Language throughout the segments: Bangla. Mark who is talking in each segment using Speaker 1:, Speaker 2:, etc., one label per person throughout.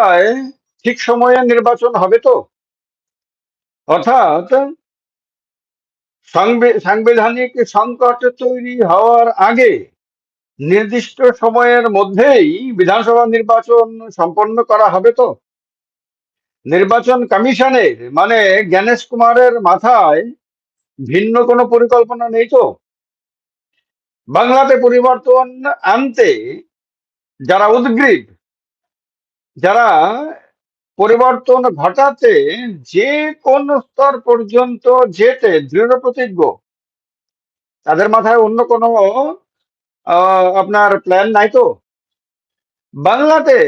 Speaker 1: বাংলায় ঠিক সময়ে নির্বাচন হবে তো? অর্থাৎ সাংবিধানিক সংকট তৈরি হওয়ার আগে নির্দিষ্ট সময়ের মধ্যেই বিধানসভা নির্বাচন সম্পন্ন করা হবে তো? নির্বাচন কমিশনের মানে জ্ঞানেশ কুমারের মাথায় ভিন্ন কোনো পরিকল্পনা নেই তো? বাংলাতে পরিবর্তন আনতে যারা উদ্গ্রীব যারা পরিবর্তন ঘটাতে যে কোন স্তর পর্যন্ত যেতে দৃঢ় প্রতিজ্ঞ, তাদের মাথায় অন্য কোনো আপনার প্ল্যান নাই তো? বাংলাতে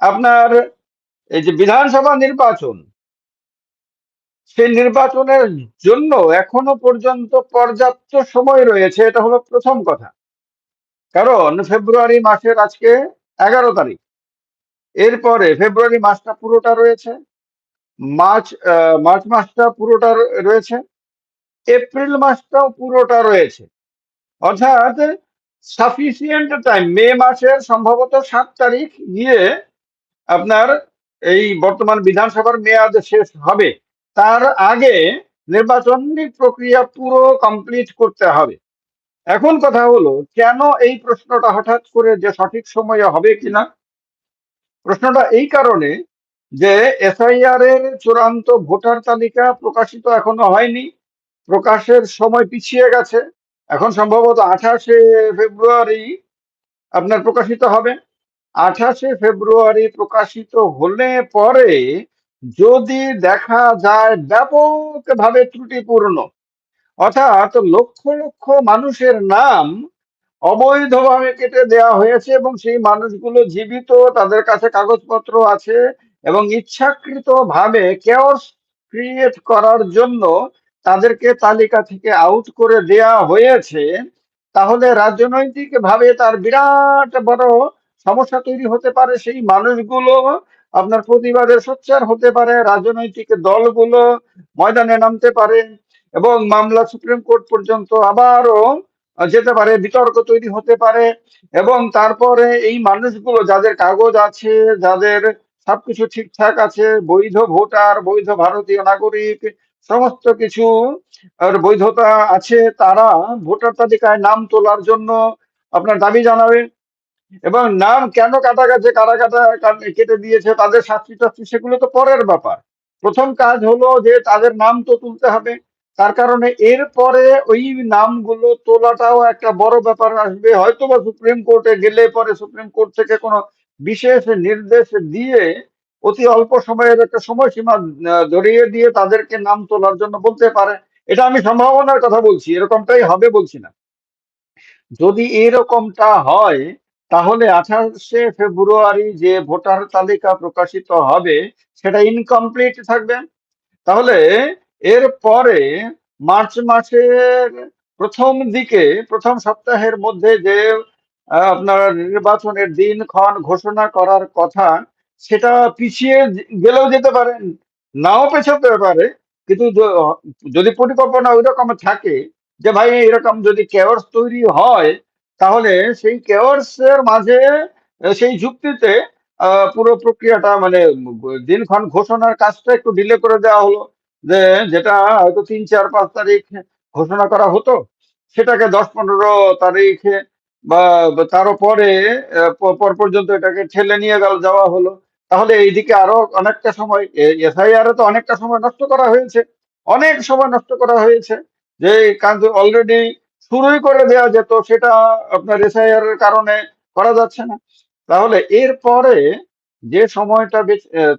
Speaker 1: আপনার এই যে বিধানসভা নির্বাচন, সেই নির্বাচনের জন্য এখনও পর্যন্ত পর্যাপ্ত সময় রয়েছে, এটা হলো প্রথম কথা। কারণ ফেব্রুয়ারি মাসের আজকে এগারো তারিখ। এরপরে ফেব্রুয়ারি মাসটা পুরোটা রয়েছে, মার্চ মার্চ মাসটা পুরোটা রয়েছে, এপ্রিল মাসটাও পুরোটা রয়েছে। অর্থাৎ সাফিসিয়েন্ট টাইম মে মাসের সম্ভবত সাত তারিখ গিয়ে আপনার এই বর্তমান বিধানসভার মেয়াদ শেষ হবে। তার আগে নির্বাচনী প্রক্রিয়া পুরো কমপ্লিট করতে হবে। এখন কথা হলো, কেন এই প্রশ্নটা হঠাৎ করে যে সঠিক সময়ে হবে কিনা? প্রশ্নটা এই কারণে যে এসআইআর এর চূড়ান্ত ভোটার তালিকা প্রকাশিত এখনও হয়নি। প্রকাশের সময় পিছিয়ে গেছে। এখন সম্ভবত আঠাশে ফেব্রুয়ারি আপনার প্রকাশিত হবে। আঠাশে ফেব্রুয়ারি প্রকাশিত হলে পরে যদি দেখা যায় ব্যাপকভাবে ত্রুটিপূর্ণ, অর্থাৎ লক্ষ লক্ষ মানুষের নাম অবৈধভাবে কেটে দেওয়া হয়েছে এবং সেই মানুষগুলো জীবিত, তাদের কাছে কাগজপত্র আছে এবং ইচ্ছাকৃত ভাবে কেওস ক্রিয়েট করার জন্য তাদেরকে তালিকা থেকে আউট করে দেয়া হয়েছে। তাহলে রাজনৈতিক ভাবে তার বিরাট বড় সমস্যা তৈরি হতে পারে সেই মানুষগুলো। আপনার প্রতিবাদের সোচ্চার হতে পারে রাজনৈতিক দলগুলো। ময়দানে নামতে পারে এবং মামলা সুপ্রিম কোর্ট পর্যন্ত আবারও যেতে পারে, বিতর্ক তৈরি হতে পারে এবং তারপরে এই মানুষগুলো যাদের কাগজ আছে, যাদের সবকিছু ঠিকঠাক আছে, বৈধ ভোটার, বৈধ ভারতীয় নাগরিক, সমস্ত কিছু বৈধতা আছে, তারা ভোটার তালিকায় নাম তোলার জন্য আপনার দাবি জানাবে। এবং নাম কেন কাটা গেছে কারা কাটা কেটে দিয়েছে, তাদের শাস্তি টাস্তি সেগুলো তো পরের ব্যাপার। প্রথম কাজ হলো যে তাদের নাম তো তুলতে হবে। তার কারণে এরপরে ওই নামগুলো তোলাটাও একটা বড় ব্যাপার আসবে। হয়তো বা সুপ্রিম কোর্টে গেলে পরে সুপ্রিম কোর্ট থেকে কোনো বিশেষ নির্দেশ দিয়ে অতি অল্প সময়ের একটা সময়সীমা ধরিয়ে দিয়ে তাদেরকে নাম তোলার জন্য বলতে পারে। এটা আমি সম্ভাবনার কথা বলছি, এরকমটাই হবে বলছি না। যদি এরকমটা হয়, তাহলে আঠাশে ফেব্রুয়ারি যে ভোটার তালিকা প্রকাশিত হবে, সেটা ইনকমপ্লিট থাকবে। তাহলে এর পরে মার্চ মাসের প্রথম দিকে, প্রথম সপ্তাহের মধ্যে যে আপনার নির্বাচনের দিনক্ষণ ঘোষণা করার কথা, সেটা পিছিয়ে গেলেও যেতে পারে, নাও পেছাতে পারে, কিন্তু যদি পরিকল্পনা ওই রকম থাকে যে, ভাই, এরকম যদি কেওয়ার্স তৈরি হয়, তাহলে সেই কেওয়ার্স এর মাঝে, সেই যুক্তিতে পুরো প্রক্রিয়াটা মানে দিনক্ষণ ঘোষণার কাজটা একটু ডিলে করে দেওয়া হলো। যে যেটা হয়তো তিন, চার, পাঁচ তারিখ ঘোষণা করা হতো, সেটাকে দশ, পনেরো তারিখে বা তারও পরে, পর পর্যন্ত এটাকে ঠেলে নিয়ে গেল, যাওয়া হলো। তাহলে এইদিকে আরও অনেকটা সময় এসআইআর তো অনেকটা সময় নষ্ট করা হয়েছে। অনেক সময় নষ্ট করা হয়েছে, যে কাজ অলরেডি শুরুই করে দেওয়া যেত, সেটা আপনার এসআইআর এর কারণে করা যাচ্ছে না। তাহলে এরপরে যে সময়টা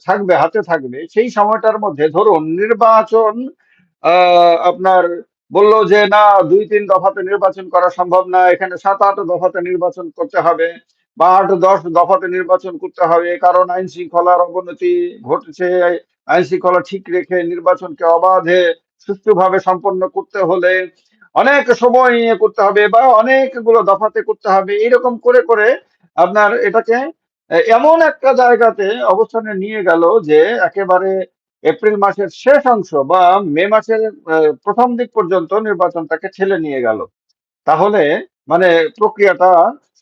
Speaker 1: থাকবে, হাতে থাকবে, সেই সময়টার মধ্যে ধরুন নির্বাচন আপনার বলল যে না, দুই, তিন দফাতে নির্বাচন করা সম্ভব না, এখানে সাত, আট দফাতে নির্বাচন করতে হবে বা আট, দশ দফাতে নির্বাচন করতে হবে, কারণ আইন শৃঙ্খলার অবনতি ঘটছে আইন শৃঙ্খলা ঠিক রেখে নির্বাচনকে অবাধে, সুষ্ঠুভাবে সম্পন্ন করতে হলে অনেক সময় নিয়ে করতে হবে বা অনেকগুলো দফাতে করতে হবে, এরকম করে করে আপনার এটাকে এমন একটা জায়গাতে অবস্থানে নিয়ে গেল যে একেবারে এপ্রিল মাসের শেষ অংশ বা মে মাসের প্রথম দিক পর্যন্ত নির্বাচনটাকে ঠেলে নিয়ে গেল তাহলে মানে প্রক্রিয়াটা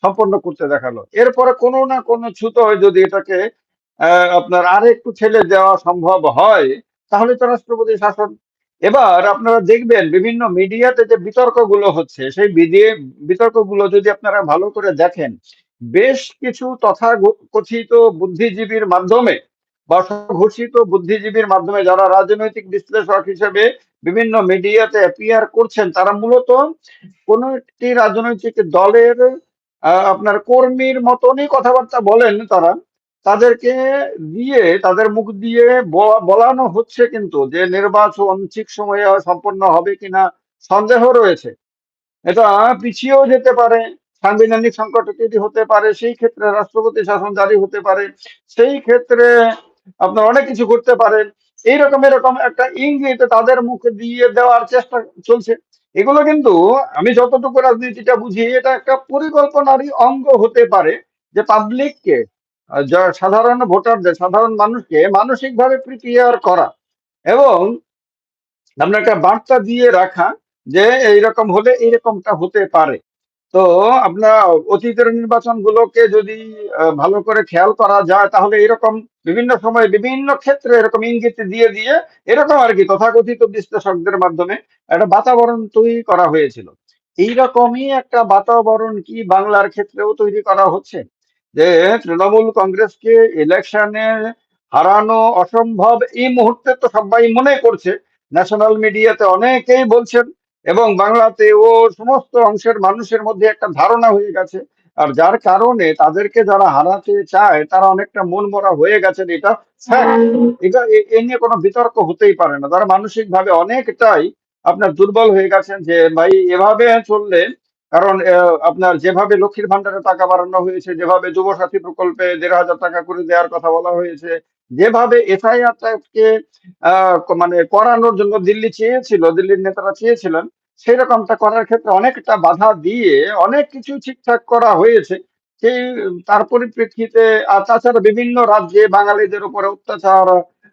Speaker 1: সম্পন্ন করতে দেখাল এরপরে কোনো না কোনো ছুতো হয় যদি এটাকে আপনার আরেকটু ছেলে দেওয়া সম্ভব হয়, তাহলে তো রাষ্ট্রপতি শাসন। এবার আপনারা দেখবেন বিভিন্ন মিডিয়াতে যে বিতর্কগুলো হচ্ছে, সেই বিতর্কগুলো যদি আপনারা ভালো করে দেখেন, বেশ কিছু তথাগ কথিত বুদ্ধিজীবীর মাধ্যমে বা স্বঘোষিত বুদ্ধিজীবীর মাধ্যমে যারা রাজনৈতিক বিশ্লেষক হিসেবে বিভিন্ন মিডিয়াতে অ্যাপিয়ার করছেন, তারা মূলত কোন একটি রাজনৈতিক দলের আপনার কর্মীর মতনই কথাবার্তা বলেন তারা। তাদেরকে দিয়ে তাদের মুখ দিয়ে বলানো হচ্ছে কিন্তু যে নির্বাচন ঠিক সময়ে সম্পন্ন হবে কিনা সন্দেহ রয়েছে। এটা পিছিয়েও যেতে পারে। সাংবিধানিক সংকট তৈরি হতে পারে। সেই ক্ষেত্রে রাষ্ট্রপতি শাসন জারি হতে পারে। সেই ক্ষেত্রে আপনার অনেক কিছু ঘটতে পারে। এইরকম এরকম একটা ইঙ্গিত তাদের মুখে দিয়ে দেওয়ার চেষ্টা চলছে। এগুলো কিন্তু আমি যতটুকু রাজনীতিটা বুঝি এটা একটা পরিকল্পনারই অঙ্গ হতে পারে যে পাবলিককে সাধারণ ভোটারদের, সাধারণ মানুষকে মানসিকভাবে প্রিপেয়ার করা এবং আপনার একটা বার্তা দিয়ে রাখা যে এইরকম হলে এইরকমটা হতে পারে। তো আপনার অতীতের নির্বাচনগুলোকে যদি আ ভালো করে খেয়াল করা যায় তাহলে এরকম বিভিন্ন সময়ে বিভিন্ন ক্ষেত্রে এরকম ইঙ্গিত দিয়ে, দিয়ে এরকম আরকি তথাকথিত বিশ্লেষকদের মাধ্যমে একটা বাতাবরণ তৈরি করা হয়েছিল। এইরকমই একটা বাতাবরণ কি বাংলার ক্ষেত্রেও তৈরি করা হচ্ছে? যে তৃণমূল কংগ্রেসকে ইলেকশনে হারানো অসম্ভব এই মুহূর্তে তো সবাই মনে করছে। ন্যাশনাল মিডিয়াতে অনেকেই বলছেন এবং বাংলাতে ও সমস্ত অংশের মানুষের মধ্যে একটা ধারণা হয়ে গেছে। আর যার কারণে তাদেরকে যারা হারাতে চায় তারা অনেকটা মন মরা হয়ে গেছেন এটা ফ্যাক্ট। এটা এ নিয়ে কোনো বিতর্ক হতেই পারে না। তারা মানসিক ভাবে অনেকটাই আপনার দুর্বল হয়ে গেছেন যে ভাই এভাবে চললে কারণ আপনার যেভাবে লক্ষ্মীর ভান্ডারে টাকা বাড়ানো হয়েছে, যেভাবে যুবসাথী প্রকল্পে ৳১৫০০ করে দেওয়ার কথা বলা হয়েছে, যেভাবে এফআইআর টাকে আ মানে করানোর জন্য দিল্লি চেয়েছিল, দিল্লির নেতারা চেয়েছিলেন, সেরকমটা করার ক্ষেত্রে অনেকটা বাধা দিয়ে অনেক কিছু ঠিকঠাক করা হয়েছে। সেই তার পরিপ্রেক্ষিতে আর তাছাড়া বিভিন্ন রাজ্যে বাঙালিদের উপরে অত্যাচার,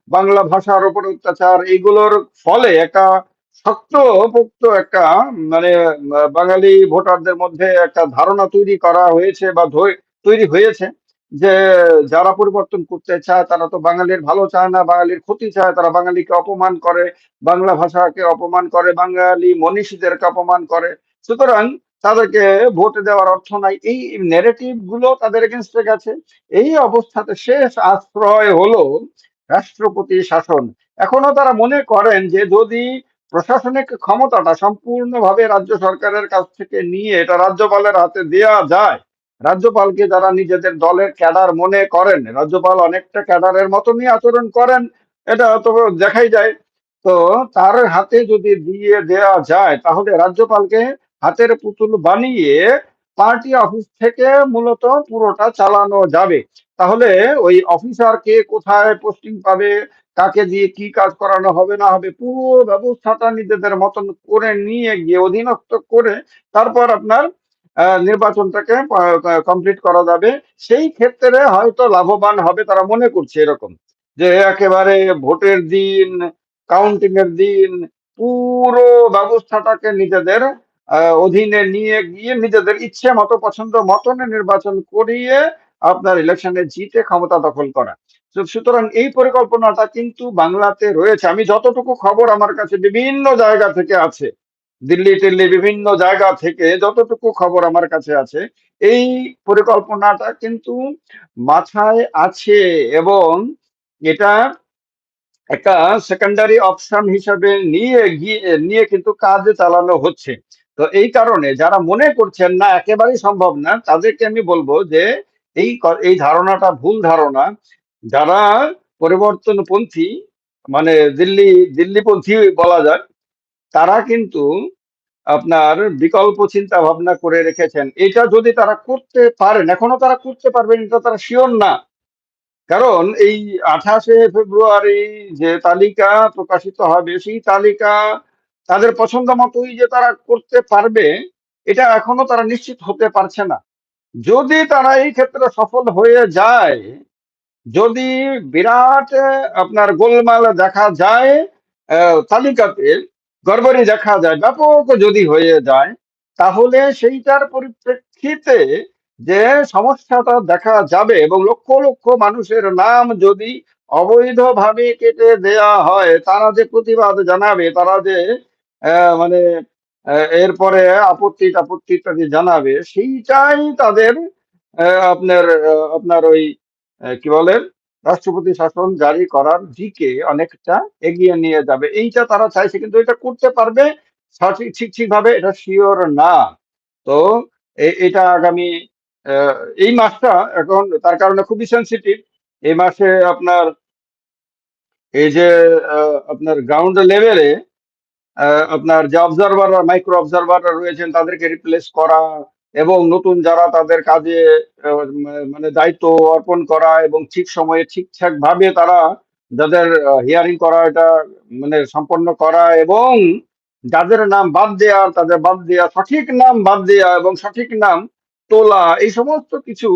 Speaker 1: বাংলা ভাষার উপরে অত্যাচার এগুলোর ফলে একটা শক্ত শক্তপোক্ত একটা মানে বাঙালি ভোটারদের মধ্যে একটা ধারণা তৈরি করা হয়েছে বা তৈরি হয়েছে যে যারা পরিবর্তন করতে চায় তারা তো বাঙালির ভালো চায় না, বাঙালির ক্ষতি চায়। তারা বাঙালিকে অপমান করে, বাংলা ভাষাকে অপমান করে, বাঙালি মনীষীদেরকে অপমান করে। সুতরাং তাদেরকে ভোট দেওয়ার অর্থ নাই। এই ন্যারেটিভগুলো তাদের এগেইনস্ট এ গেছে। এই অবস্থাতে শেষ আশ্রয় হলো রাষ্ট্রপতি শাসন। এখনও তারা মনে করেন যে যদি প্রশাসনিক ক্ষমতাটা সম্পূর্ণভাবে রাজ্য সরকারের কাছ থেকে নিয়ে এটা রাজ্যপালের হাতে দেয়া যায়। রাজ্যপালকে যারা নিজেদের দলের ক্যাডার মনে করেন, রাজ্যপাল অনেকটা ক্যাডারের মতনই আচরণ করেন। এটা তো দেখাই যায়। তো তার হাতে যদি দিয়ে দেয়া যায় তাহলে রাজ্যপালকে হাতের পুতুল বানিয়ে পার্টি অফিস থেকে মূলত পুরোটা চালানো যাবে। তাহলে ওই অফিসার কে কোথায় পোস্টিং পাবে, কাকে দিয়ে কি কাজ করানো হবে না হবে পুরো ব্যবস্থাটা নিজেদের মতন করে নিয়ে গিয়ে অধীনস্থ করে তারপর আপনার নির্বাচনটাকে কমপ্লিট করা যাবে। সেই ক্ষেত্রে হয়তো লাভবান হবে তারা মনে করছে এরকম। যে একেবারে ভোটের দিন, কাউন্টিং এর দিন পুরো ব্যবস্থাটাকে নিজেদের অধীনে নিয়ে গিয়ে নিজেদের ইচ্ছে মতো পছন্দ মতন নির্বাচন করিয়ে আপনার ইলেকশনে জিতে ক্ষমতা দখল করা। সুতরাং এই পরিকল্পনাটা কিন্তু বাংলাতে রয়েছে। আমি যতটুকু খবর আমার কাছে বিভিন্ন জায়গা থেকে আছে। দিল্লি-টিল্লি বিভিন্ন জায়গা থেকে যতটুকু খবর আমার কাছে আছে, এই পরিকল্পনাটা কিন্তু মাথায় আছে এবং এটা একটা সেকেন্ডারি অপশন হিসাবে নিয়ে গিয়ে নিয়ে কিন্তু কাজ চালানো হচ্ছে। তো এই কারণে যারা মনে করছেন না একেবারেই সম্ভব না, তাদেরকে আমি বলব যে এই এই ধারণাটা ভুল ধারণা। যারা পরিবর্তনপন্থী মানে দিল্লি দিল্লিপন্থী বলা যায়, তারা কিন্তু আপনার বিকল্প চিন্তা ভাবনা করে রেখেছেন। এটা যদি তারা করতে পারেন, এখনও তারা করতে পারবেন এটা তারা শিওর না। কারণ এই আঠাশে ফেব্রুয়ারি যে তালিকা প্রকাশিত হবে সেই তালিকা তাদের পছন্দ মতোই যে তারা করতে পারবে, এটা এখনও তারা নিশ্চিত হতে পারছে না। যদি তারা এই ক্ষেত্রে সফল হয়ে যায়, যদি বিরাট আপনার গোলমাল দেখা যায় তালিকাতে, গড়বড়ি দেখা যায়, ব্যাপক যদি হয়ে যায়, তাহলে সেইটার পরিপ্রেক্ষিতে যে সমস্যাটা দেখা যাবে এবং লক্ষ লক্ষ মানুষের নাম যদি অবৈধভাবে কেটে দেয়া হয় তারা যে প্রতিবাদ জানাবে তারা যে মানে এরপরে আপত্তি টাপত্তি ইত্যাদি জানাবে সেইটাই তাদের আপনার আপনার ওই কি বলেন রাষ্ট্রপতি শাসন জারি করার দিকে অনেকটা এগিয়ে নিয়ে যাবে। এইটা তারা চাইছে, কিন্তু এটা করতে পারবে সঠিক, ঠিক, ঠিকভাবে এটা শিওর না। তো এটা আগামী এই মাসটা এখন তার কারণে খুবই সেন্সিটিভ এই মাসে আপনার, এই যে আপনার গ্রাউন্ড লেভেলে আপনার যে অবজারভাররা মাইক্রো অবজারভাররা রয়েছেন, তাদেরকে রিপ্লেস করা এবং নতুন যারা তাদের কাজে মানে দায়িত্ব অর্পণ করা এবং ঠিক সময়ে ঠিকঠাক ভাবে তারা যাদের হিয়ারিং করা, এটা মানে সম্পন্ন করা এবং যাদের নাম বাদ দেওয়া তাদের বাদ দেওয়া সঠিক নাম বাদ দেওয়া এবং সঠিক নাম তোলা, এই সমস্ত কিছু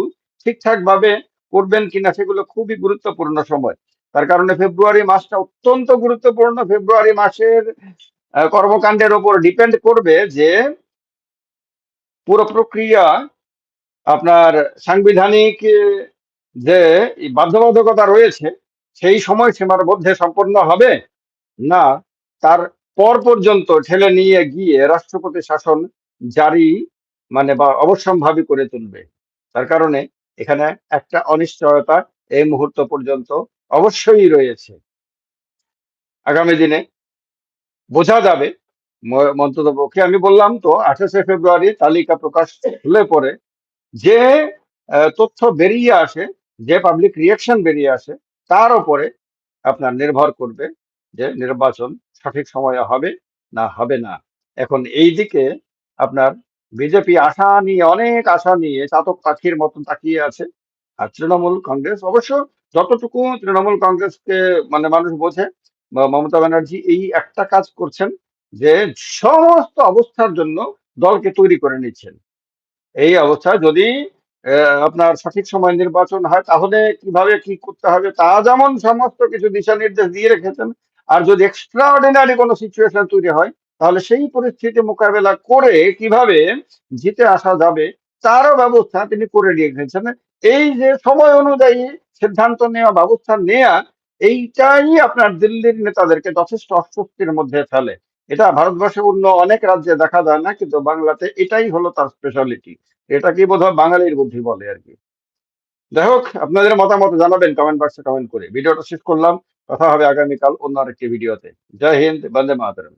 Speaker 1: ঠিকঠাক ভাবে করবেন কিনা সেগুলো খুবই গুরুত্বপূর্ণ সময়। তার কারণে ফেব্রুয়ারি মাসটা অত্যন্ত গুরুত্বপূর্ণ। ফেব্রুয়ারি মাসের কর্মকাণ্ডের ওপর ডিপেন্ড করবে যে পুরো প্রক্রিয়া আপনার সাংবিধানিক যে বাধ্যবাধকতা রয়েছে, সেই সময় সীমার মধ্যে সম্পন্ন হবে? না, তার পর পর্যন্ত ঠেলে নিয়ে গিয়ে রাষ্ট্রপতি শাসন জারি মানে বা অবশ্যম্ভাবী করে তুলবে। তার কারণে এখানে একটা অনিশ্চয়তা এই মুহূর্ত পর্যন্ত অবশ্যই রয়েছে। আগামী দিনে বোঝা যাবে ম- মন্তব্য। পক্ষে আমি বললাম তো, আঠাশে ফেব্রুয়ারি তালিকা প্রকাশ হলে পরে যে তথ্য বেরিয়ে আসে, যে পাবলিক রিয়াকশন বেরিয়ে আসে, তার উপরে আপনার নির্ভর করবে যে নির্বাচন সঠিক সময়ে হবে না হবে না। এখন এই দিকে আপনার বিজেপি আশা নিয়ে, অনেক আশা নিয়ে, চাতক পাখির মতন তাকিয়ে আছে। আর তৃণমূল কংগ্রেস, অবশ্য যতটুকু তৃণমূল কংগ্রেসকে মানে মানুষ বোঝে মমতা ব্যানার্জি এই একটা কাজ করছেন যে সমস্ত অবস্থার জন্য দলকে তৈরি করে নিচ্ছেন। এই অবস্থা যদি আপনার সঠিক সময় নির্বাচন হয়, তাহলে কীভাবে কি করতে হবে, তা যেমন সমস্ত কিছু দিশা নির্দেশ দিয়ে রেখেছেন, আর যদি এক্সট্রা অর্ডিনারি কোনো সিচুয়েশন তৈরি হয়, তাহলে সেই পরিস্থিতি মোকাবেলা করে কীভাবে জিতে আসা যাবে, তারও ব্যবস্থা তিনি করে রেখেছেন। এই যে সময় অনুযায়ী সিদ্ধান্ত নেওয়া, ব্যবস্থা নেয়া, এইটাই আপনার দিল্লির নেতাদেরকে যথেষ্ট অস্বস্তির মধ্যে ফেলে। এটা ভারতবর্ষের অন্য অনেক রাজ্যে দেখা যায় না, কিন্তু বাংলাতে এটাই হলো তার স্পেশালিটি এটা কি বোধহয় বাঙালির বুদ্ধি বলে আর কি? যাই হোক, আপনাদের মতামত জানাবেন কমেন্ট বক্সে কমেন্ট করে। ভিডিওটা শেষ করলাম। কথা হবে আগামীকাল অন্য আরেকটি ভিডিওতে জয় হিন্দ, বন্দে মাতরম।